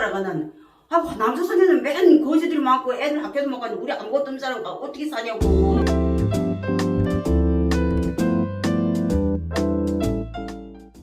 손가락은 아 남조선에는 맨 거지들이 많고 애들 학교도 못 가는데 우리 아무것도 없는 사람과 어떻게 사냐고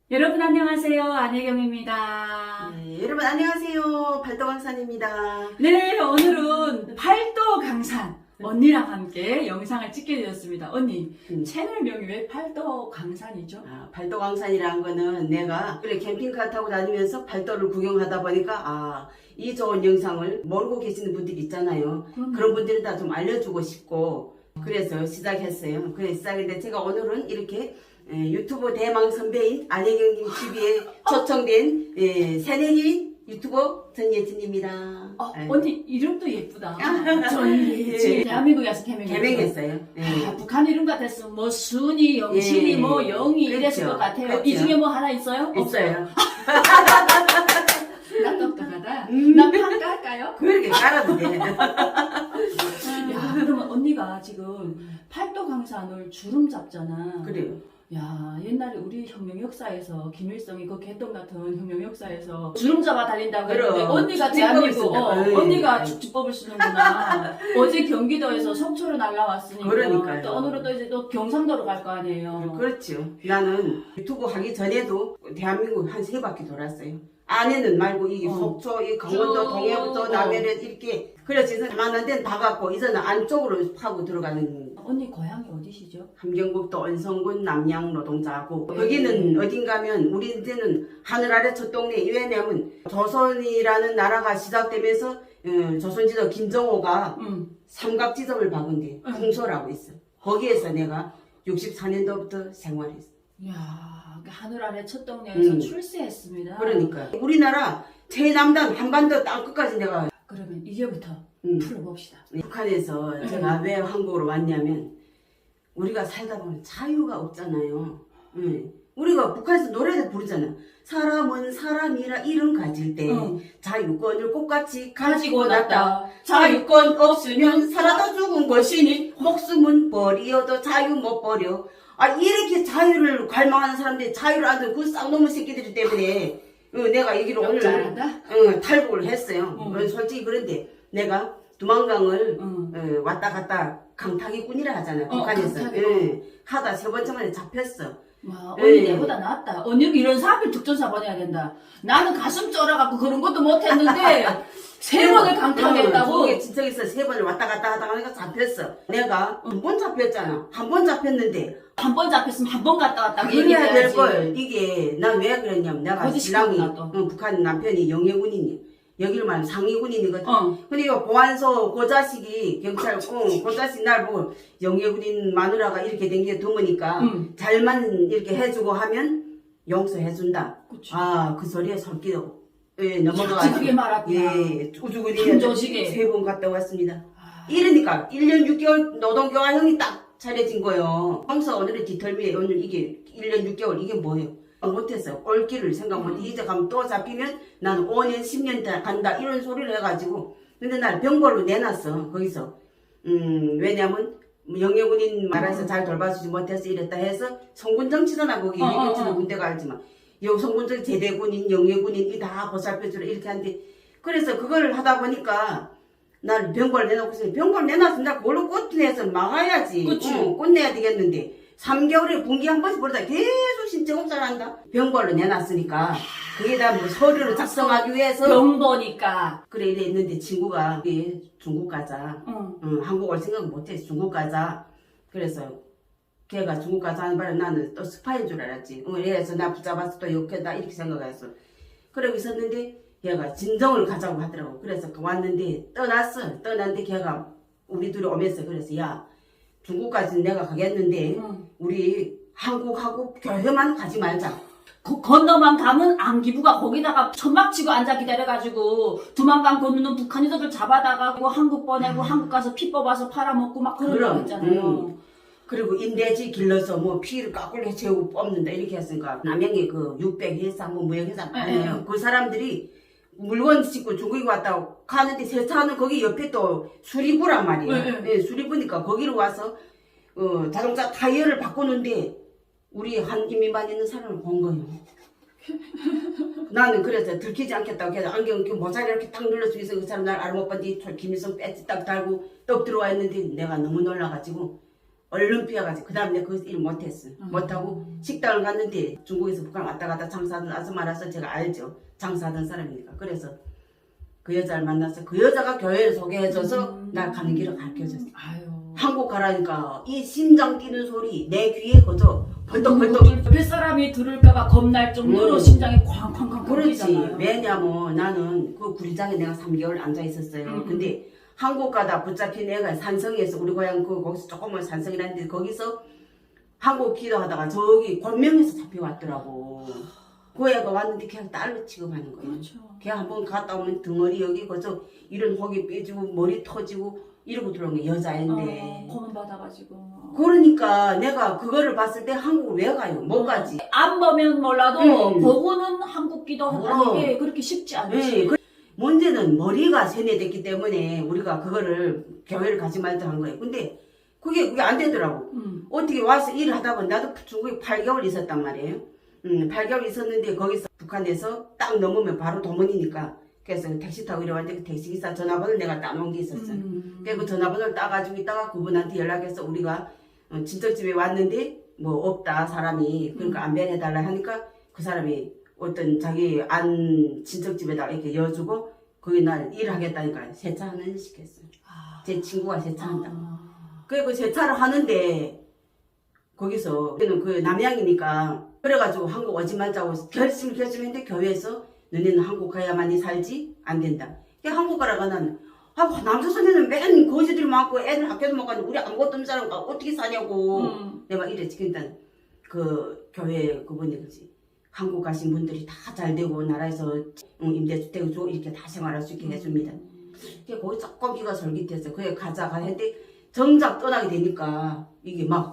여러분 안녕하세요. 안혜경입니다. 네, 여러분 안녕하세요 발도 강산입니다 네, 오늘은 팔도 강산 언니랑 함께 영상을 찍게 되었습니다. 언니, 음. 채널명이 왜 팔도 강산이죠? 아, 발도 강산이라는 거는 내가 그래 캠핑카 타고 다니면서 발도를 구경하다 보니까 아 이 좋은 영상을 모르고 계시는 분들이 있잖아요 그럼 그런 분들은 다 좀 알려주고 싶고 그래서 시작했어요. 그래서 시작인데 제가 오늘은 이렇게 에, 유튜브 대망 선배인 안혜경님 TV에 초청된 에, 새내기 유튜버 전예진입니다. 어, 에, 언니 이름도 예쁘다. 예. 전예진. 대한민국에서 개명했죠. 개명했어요. 예. 아, 북한 이름 같았으면 뭐 순이, 영신이, 예. 뭐 영이 이랬을 그렇죠. 것 같아요. 그렇죠. 이 중에 뭐 하나 있어요? 있어요. 나 똑똑하다. 음. 나판 깔까요? 그렇게 깔아도 돼. 야, 그러면 언니가 지금 팔도 강산을 주름 잡잖아. 그래요. 야, 옛날에 우리 혁명 역사에서 김일성이 그 개똥 같은 혁명 역사에서 주름 잡아 달린다고 했는데 그럼. 언니가 대한민국. 어, 에이. 언니가 축지법을 쓰는구나. 어제 경기도에서 속초로 날라왔으니까 그러니까요. 또 오늘은 또 이제 또 경상도로 갈 거 아니에요. 그렇죠. 나는 유튜브 하기 전에도 대한민국 한 세 바퀴 돌았어요. 안에는 말고 이게 어. 속초, 이 강원도, 쭉. 동해부터 어. 남해를 이렇게 그래서 많은 데는 다 갔고 이제는 안쪽으로 파고 들어가는 언니 고향이 어디시죠? 함경북도 언성군 남양 노동자고 네. 거기는 어딘가면 우리 데는 하늘 아래 첫 동네 왜냐면 조선이라는 나라가 시작되면서 어, 조선지도 김정호가 응. 삼각지점을 박은 데 응. 풍소라고 있어. 거기에서 내가 64년도부터 생활했어. 야, 그 하늘 아래 첫 동네에서 음. 출세했습니다. 그러니까 우리나라 최남단 한반도 땅 끝까지 내가 그러면 이제부터 음, 풀어봅시다. 북한에서 음. 제가 왜 한국으로 왔냐면 우리가 살다 보면 자유가 없잖아요. 음, 우리가 북한에서 노래를 부르잖아. 사람은 사람이라 이름 가질 때 응. 자유권을 꽃같이 가지고 났다. 자유권 없으면 살아다 죽은 것이니 목숨은 버리어도 자유 못 버려. 아 이렇게 자유를 갈망하는 사람들이 자유를 안 듣고 그 쌍놈의 새끼들 때문에 어, 내가 여기로 오늘 잘한다. 어, 탈북을 했어요. 응. 어, 솔직히 그런데 내가 두만강을 응. 어, 왔다 갔다 강타기꾼이라 하잖아요. 어, 북한에서. 강타기. 예, 하다 세 번째 만에 잡혔어. 와, 언니 예. 내보다 낫다. 언니 이런 사람을 특전사 보내야 된다. 나는 가슴 쫄아갖고 그런 것도 못했는데 세 번을 강타했다고. 거기 진척에서 세 번을 왔다 갔다 하다가 내가 잡혔어. 내가 한번 잡혔잖아. 한 번 잡혔는데 한 번 잡혔으면 한 번 갔다 왔다. 그래야 될 걸. 이게 난 왜 그랬냐면 내가 신랑이 시켰구나, 또. 응, 북한 남편이 영해군인이 여기를 말하면 상위군인이거든. 어. 근데 이거 보안소 그 자식이 경찰 응, 그 자식 날 보고 영예군인 마누라가 이렇게 된 게 드무니까 응. 잘만 이렇게 해주고 하면 용서해준다. 아 그 소리에 설기도 예, 넘어가가지고. 예 우주군이 김조식에. 세번 갔다 왔습니다. 아, 이러니까 1년 6개월 노동교환형이 딱 차려진 거예요. 항상 오늘의 뒤털미에 오늘 이게 1년 6개월 이게 뭐예요? 못했어. 꼴기를 생각 못해. 음. 이제 가면 또 잡히면 나는 5년 10년 다 간다 이런 소리를 해가지고 근데 날 병벌로 내놨어 거기서 음 왜냐면 영예군인 말해서 잘 돌봐주지 못해서 이랬다 해서 성군 정치잖아 거기 어, 어, 이것지는 어. 군대가 알지만 요 성군정 제대군인 영예군인 이 다 보살펴주라 이렇게 하는데 그래서 그걸 하다 보니까 날 병벌 내놓고서 병벌 내놨으면 나 그걸로 꽃내서 막아야지. 그치. 어, 꽃내야 되겠는데 3개월에 분기 한 번씩 벌다 계속 신청업자를 한다. 병벌로 내놨으니까 그게 다뭐 서류를 작성하기 위해서 병 보니까. 그래 이래 있는데 친구가 이게 중국 가자. 응. 응, 한국 올 생각 못했어. 중국 가자. 그래서 걔가 중국 가자 하는 바람에 나는 또 스파인 줄 알았지. 응, 그래서 나 붙잡아서 또 욕했다 이렇게 생각했어. 그러고 있었는데 걔가 진정을 가자고 하더라고. 그래서 그 왔는데 떠났어. 떠났는데 걔가 우리 둘이 오면서 그래서 야 중국까지 내가 가겠는데 응. 우리 한국하고 교회만 가지 말자. 거- 건너만 가면 안기부가 거기다가 천막 치고 앉아 기다려가지고 두만강 건너는 북한인들 잡아다가 고 한국 보내고 한국 가서 피 뽑아서 팔아먹고 막 그런 거 그럼, 했잖아요. 그리고 인대지 길러서 뭐 피를 까꿀게 채우고 뽑는다 이렇게 했으니까 남양의 그 600 회사 뭐 무역회사 네, 아니에요. 그 사람들이 물건 싣고 중국에 왔다 가는데 세차는 거기 옆에 또 수리부란 말이에요. 네, 예, 수리부니까 거기로 와서 어, 자동차 타이어를 바꾸는데 우리 한 이민만 있는 사람을 본 거예요. 나는 그래서 들키지 않겠다고 해서 안경 그 모자리 이렇게 딱 눌러주고 있어 그 사람 날 알아 못 봤지 김일성 배지 딱 달고 떡 들어와 있는데 내가 너무 놀라가지고 얼른 피해가지고 그 다음 내가 그 일 못했어 음. 못하고 식당을 갔는데 중국에서 북한 왔다 갔다 장사하던 아줌마라서 제가 알죠 장사하던 사람이니까 그래서 그 여자를 만나서 그 여자가 교회를 소개해줘서 음. 날 가는 길을 가르쳐줬어 아유. 한국 가라니까 이 심장 뛰는 소리 내 귀에 거저 벌떡벌떡 옆에 사람이 들을까봐 겁날 정도로 음. 심장이 쾅쾅쾅 그렇지. 뛰잖아요. 왜냐면 나는 그 구리장에 내가 3개월 앉아 있었어요. 음. 근데 한국 가다 붙잡힌 애가 산성에서 우리 고향 그 거기서 조그만 산성이라는 데 거기서 한국 기도하다가 저기 권명에서 잡혀왔더라고. 그 애가 왔는데 걔가 딸로 취급하는 거예요. 그렇죠. 걔 한번 갔다 오면 등어리 여기 거저 이런 혹이 빼지고 머리 터지고 이러고 들어온 게 여자인데. 어, 검은 받아가지고. 그러니까 내가 그거를 봤을 때 한국을 왜 가요? 못 가지. 안 보면 몰라도 음. 보고는 한국 기도한다는 어. 게 그렇게 쉽지 않지. 네, 그 문제는 머리가 세뇌됐기 때문에 우리가 그거를 교회를 가지 말자 한 거예요. 근데 그게 그게 안 되더라고. 음. 어떻게 와서 일을 하다 보니 나도 중국에 8개월 있었단 말이에요. 음, 8개월 있었는데 거기서 북한에서 딱 넘으면 바로 도문이니까 그래서 택시 타고 이래 왔는데 그 택시 기사 전화번호를 내가 따놓은 게 있었어요. 음. 그래서 그 전화번호를 따가지고 있다가 그분한테 연락해서 우리가 어, 친척집에 왔는데 뭐 없다 사람이 그러니까 안배해달라 하니까 그 사람이 어떤 자기 안 친척집에다가 이렇게 여주고 거기 날 일하겠다니까 세차 하는 일 시켰어요. 아. 제 친구가 세차한다. 아. 그리고 세차를 하는데 거기서 그는 그 남양이니까 그래가지고 한국 오지 말자고 결심 결심했는데 교회에서 너네는 한국 가야만이 살지 안 된다. 그 한국 가라가 나는 아 남자 선생님 맨 거지들이 많고 애들 학교도 못 가는데 우리 아무것도 없는 사람과 어떻게 사냐고 음. 내가 이래 그러니까 그 교회 그분이 그지 한국 가신 분들이 다 잘 되고 나라에서 응, 임대주택을 주고 이렇게 다 생활할 수 있게 해줍니다. 그게 거기 조금 귀가 솔깃해서 그게 가자 가 했는데 정작 떠나게 되니까 이게 막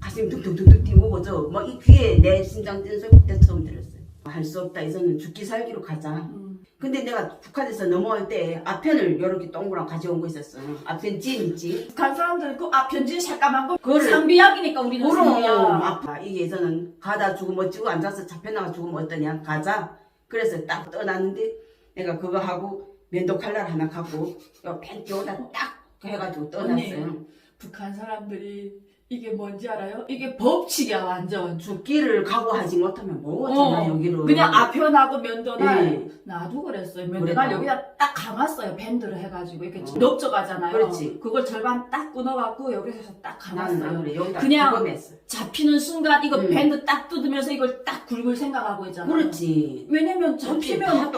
가슴이 둥둥둥둥 뛰고 그죠 막 이 귀에 내 심장 뛰는 소리 그때 처음 들었어요. 할 수 없다 이제는 죽기 살기로 가자. 음. 근데 내가 북한에서 넘어올 때 앞편을 이렇게 동그랑 가져온 거 있었어. 앞편 진 있지. 북한 사람들 그 앞편지 새까만 거 그거를 상비약이니까 우리는 그럼 상비약. 아파 이게 저는 가다 죽으면 어찌고 앉아서 잡혀나가 죽으면 어떠냐 가자 그래서 딱 떠났는데 내가 그거 하고 면도 칼날 하나 갖고 요팬 띄워다 딱 해가지고 떠났어요 북한 사람들이 이게 뭔지 알아요? 이게 법칙이야 완전. 죽기를 각오하지 못하면 뭐 어쩌나 어, 여기로 그냥 앞편하고 면도날 네. 나도 그랬어요. 면도날 그래도. 여기다 딱 감았어요. 밴드를 해가지고 이렇게 어. 넓적하잖아요. 그렇지. 그걸 절반 딱 끊어갖고 여기서 딱 감았어요. 그래 여기다 그냥 기검했어 잡히는 순간 이거 음. 밴드 딱 뜯으면서 이걸 딱 굴굴 생각하고 있잖아요. 그렇지 왜냐면 다 잡히면.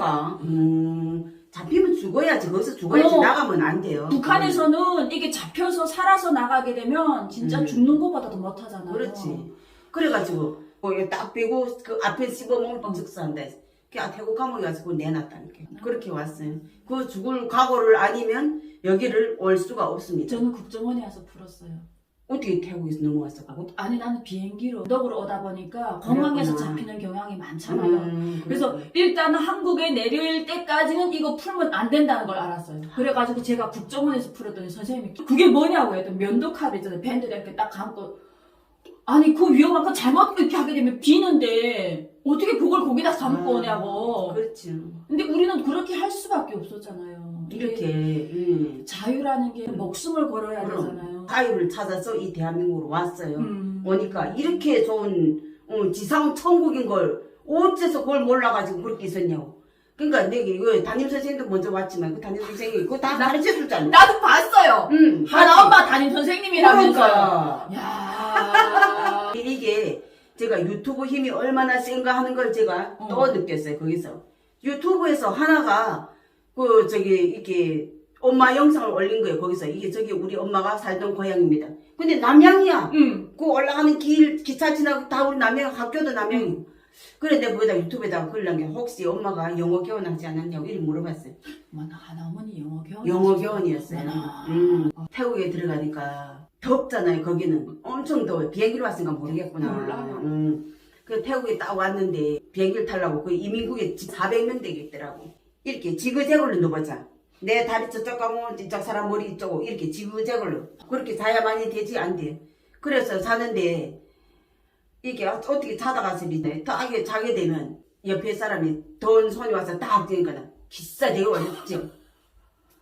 가음 잡히면 죽어야지 거기서 죽어야지 어. 나가면 안 돼요 북한에서는 이게 잡혀서 살아서 나가게 되면 진짜 음. 죽는 것보다 더 못하잖아요. 그렇지. 그래가지고 거기 딱 빼고 그 앞에 씹어먹으면 어. 즉사한다 했어. 그냥 태국 감옥에 가서 그걸 내놨다니까. 음. 그렇게 왔어요. 그 죽을 각오를 아니면 여기를 올 수가 없습니다. 저는 국정원에 와서 풀었어요. 어떻게 태국에서 넘어왔어? 그거? 아니 나는 비행기로 너으로 오다 보니까 공항에서 그랬구나. 잡히는 경향이 많잖아요. 음, 그래서 그렇구나. 일단은 한국에 내릴 때까지는 이거 풀면 안 된다는 걸 알았어요. 그래가지고 제가 국정원에서 풀었더니 선생님이 그게 뭐냐고 했더니 면도칼 있잖아요. 밴드 이렇게 딱 감고 아니 그 위험한 거 잘못 이렇게 하게 되면 비는데 어떻게 그걸 거기다 감고 아, 오냐고. 그렇지. 근데 우리는 그렇게 할 수밖에 없었잖아요. 이렇게 음, 자유라는 게 목숨을 걸어야 그럼. 되잖아요. 자유를 찾아서 이 대한민국으로 왔어요. 음. 오니까 이렇게 좋은 어, 지상 천국인 걸 어째서 그걸 몰라가지고 그렇게 있었냐고. 그러니까 내가 이거 담임 선생님도 먼저 왔지만 그 담임 선생님이 그거 다 가르쳐 줬잖아. 나도 봤어요. 응. 하나 엄마 담임 선생님이라면서. 그러니까 야. 이게 제가 유튜브 힘이 얼마나 센가 하는 걸 제가 어. 또 느꼈어요 거기서 유튜브에서 하나가 그 저기 이렇게 엄마 영상을 올린 거예요 거기서 이게 저기 우리 엄마가 살던 고향입니다 근데 남양이야 응. 그 올라가는 길 기차 지나고 다 우리 남양 학교도 남양이 그래 내가 거기다 유튜브에다가 글난 게 혹시 엄마가 영어 교원하지 않았냐고 이렇게 물어봤어요 엄마 나 하나 어머니 영어 교원. 영어 교원이었어요. 하셨구나. 음. 태국에 들어가니까 덥잖아요. 거기는 엄청 더워요. 비행기로 왔으니까 모르겠구나. 몰라요. 음. 그 태국에 딱 왔는데 비행기를 타려고 그 이민국에 400명 되겠더라고. 이렇게 지그재그로 누워자. 내 다리 저쪽 가면 이쪽 사람 머리 이쪽으로 이렇게 지그재그로 그렇게 자야만이 되지 안 돼. 그래서 사는데 이게 어떻게 자다가 서리네 딱 이게 자게 되면 옆에 사람이 더운 손이 와서 딱 되니까 기싸 되고 어렵죠.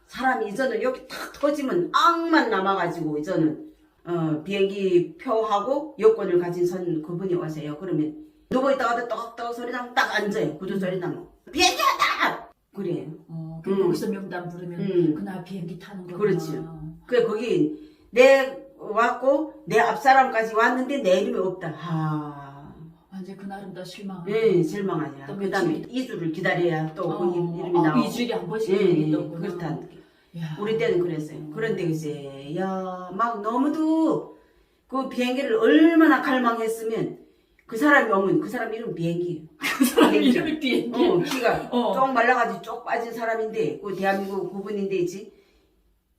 사람이 이제는 여기 탁 터지면 악만 남아가지고 이제는 어, 비행기 표하고 여권을 가진 선 그분이 오세요. 그러면 누워있다가도 떡떡 소리 나면 딱 앉아요. 구두 소리 나면 비행기 왔다! 그래요. 어, 음. 거기서 명단 부르면 음. 그날 비행기 타는 거구나. 그렇죠. 그 거기 내 왔고 내 앞 사람까지 왔는데 내 이름이 없다. 하. 완전 그날은 더 실망. 예, 실망하냐. 또그 다음에 며칠? 2주를 기다려야 또 어, 그 이름이 아, 나오고. 이주일에 한 번씩 떠오르구나. 그렇다는 게. 야. 우리 때는 그랬어요. 그런데 이제 야, 막 너무도 그 비행기를 얼마나 갈망했으면 그 사람이 오면 그 사람 이름 비행기. 그 사람 이름이 비행기. 어, 키가 어. 쪽 말라가지고 쪽 빠진 사람인데 그 대한민국 구분인데 있지.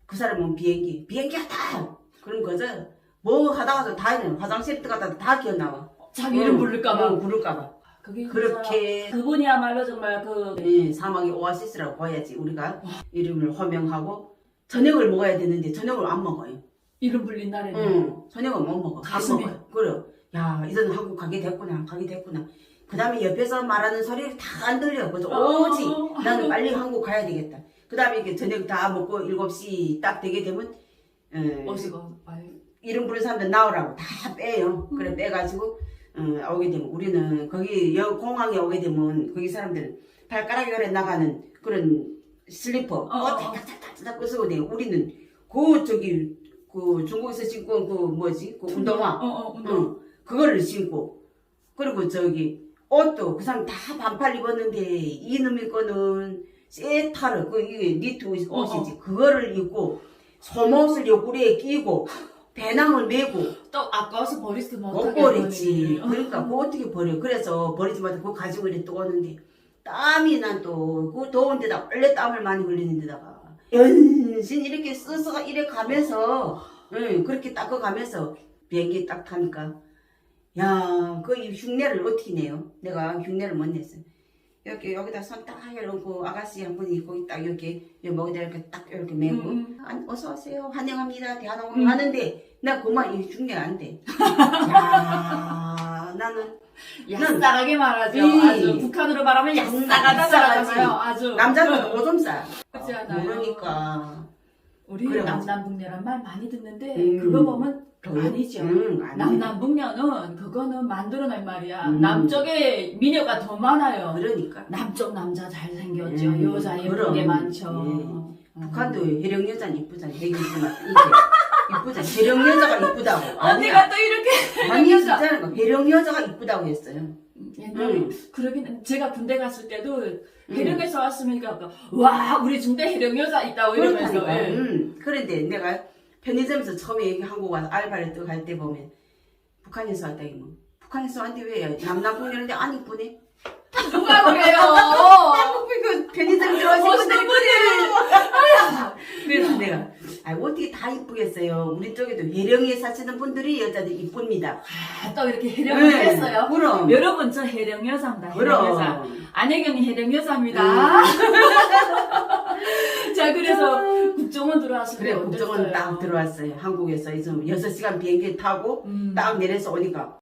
그 사람은 비행기. 비행기 왔다. 그런 거죠. 뭐 하다가도 다 있는 화장실 들어가다 다 기어 나와. 자기 이름 어, 부를까봐. 어, 부를까봐. 그게 그렇게 그분이야말로 정말 그 예, 사막의 오아시스라고 봐야지 우리가 이름을 호명하고 저녁을 먹어야 되는데 저녁을 안 먹어요. 이름 불린 날에는 응, 저녁은 못 먹어. 안. 먹어요. 그래. 야, 이제는 한국 가게 됐구나. 가게 됐구나. 그 다음에 옆에서 말하는 소리 다안 들려. 그래서 어, 오지. 어, 나는. 빨리 한국 가야 되겠다. 그 다음에 이렇게 저녁 다 먹고 7시 딱 되게 되면 어, 어디가 이름 부른 사람들 나오라고 다 빼요. 그래 빼가지고 어, 오게 되면 우리는 거기 여 공항에 오게 되면 거기 사람들은 발가락이 오래 나가는 그런 슬리퍼 어, 어. 딱딱딱딱 쓰고 돼요. 우리는 그 저기 그 중국에서 신고 온그 뭐지 그 운동화 어, 어, 운동. 응, 그거를 신고 그리고 저기 옷도 그 사람 다 반팔 입었는데 이놈의 거는 세타르 그 이게 니트 옷- 어, 옷이지 그거를 입고 속옷을 옆구리에 끼고 배낭을 메고 또 아까워서 버리지 못 못하게 버렸지. 버리니. 그러니까 그거 어떻게 버려? 그래서 버리지 마서 그거 가지고 이래 또 오는데 땀이 난 또 그 더운 데다 원래 땀을 많이 흘리는 데다가 연신 이렇게 써서 이래 가면서 응, 그렇게 닦아 가면서 비행기 딱 타니까 야, 그이 흉내를 어떻게 내요? 내가 흉내를 못 냈어. 이렇게 여기다 손딱 이러고 아가씨 한 분이 거기 딱 이렇게 여기 목에다 이렇게 딱 이렇게 메고 음, 안- 어서 오세요 환영합니다 대한항공 음. 하는데 나 그만 이 흉내 안 돼. 야, 나는 야싸하게 말하죠. 이- 아주 북한으로 말하면 야싸가지. 말하잖아요. 아주 남자는 그- 오줌 싸. 그렇지 않아요. 모르니까. 우리 그래가지고. 남남북녀란 말 많이 듣는데 음. 그거 보면 아니죠. 응, 아니. 남남북녀는 그거는 만들어낸 말이야. 음. 남쪽에 미녀가 더 많아요. 그러니까. 남쪽 남자 잘생겼죠. 음, 여자 예쁜 그럼. 게 많죠. 예. 음. 북한도 해령 여자는 이쁘잖아. 해경이지만 이게 이쁘잖아. 해령 여자가 이쁘다고. 언니가 또 이렇게 아니 해령 여자. 진짜는 거. 해령 여자가 이쁘다고 했어요. 옛날에 응. 그러긴 제가 군대 갔을 때도 해령에서 왔으면 그러니까 와 우리 중대 해령 여자 있다고 이러면서 그렇다니까. 예. 응. 그런데 내가 편의점에서 처음에 여기 한국 와서 알바를 또갈때 보면 북한에서 왔다 이거. 북한에서 왔는데 왜 남남북녀인데 안 이쁘네? 누가 그래요? 그 편의점 어떤 분들이? 그래서 내가 아 어떻게 다 이쁘겠어요. 우리 쪽에도 해령에 사시는 분들이 여자들 이쁩니다. 아, 또 이렇게 해령을 네, 했어요. 그럼. 여러분 저 해령 여자입니다. 해령. 그럼. 음. 안혜경이 해령 여자입니다. 자 그래서 국정원 들어왔을 때 그래 어땠어요? 국정원 딱 들어왔어요. 한국에서 이제 6시간 비행기 타고 음. 딱 내려서 오니까